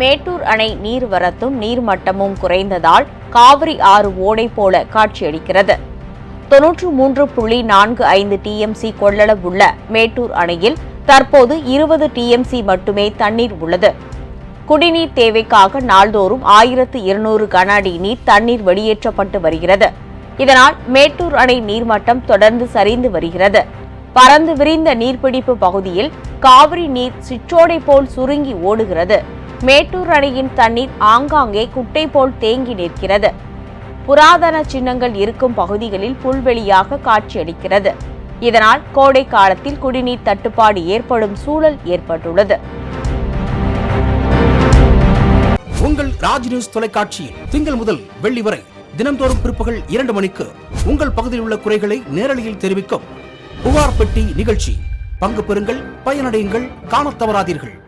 மேட்டூர் அணை நீர்வரத்தும் நீர்மட்டமும் குறைந்ததால் காவிரி ஆறு ஓடை போல காட்சியளிக்கிறது. தொன்னூற்று மூன்று புள்ளி நான்கு ஐந்து டிஎம்சி கொள்ளளவுள்ள மேட்டூர் அணையில் தற்போது இருபது டிஎம்சி மட்டுமே தண்ணீர் உள்ளது. குடிநீர் தேவைக்காக நாள்தோறும் ஆயிரத்து இருநூறு கன அடி நீர் தண்ணீர் வெளியேற்றப்பட்டு வருகிறது. இதனால் மேட்டூர் அணை நீர்மட்டம் தொடர்ந்து சரிந்து வருகிறது. பறந்து விரிந்த நீர்பிடிப்பு பகுதியில் காவிரி நீர் சிற்றோடை போல் சுருங்கி ஓடுகிறது. மேட்டூர் அணையின் தண்ணீர் ஆங்காங்கே குட்டை போல் தேங்கி நிற்கிறது. புராதன சின்னங்கள் இருக்கும் பகுதிகளில் புல்வெளியாக காட்சியளிக்கிறது. இதனால் கோடை காலத்தில் குடிநீர் தட்டுப்பாடு ஏற்படும் சூழல் ஏற்பட்டுள்ளது. உங்கள் ராஜ் நியூஸ் தொலைக்காட்சியில் திங்கள் முதல் வெள்ளி வரை தினந்தோறும் பிற்பகல் இரண்டு மணிக்கு உங்கள் பகுதியில் உள்ள குறைகளை நேரலையில் தெரிவிக்கும் புகார் பெட்டி நிகழ்ச்சி. பங்கு பெறுங்கள் பயனடையுங்கள் காணத் தவறாதீர்கள்.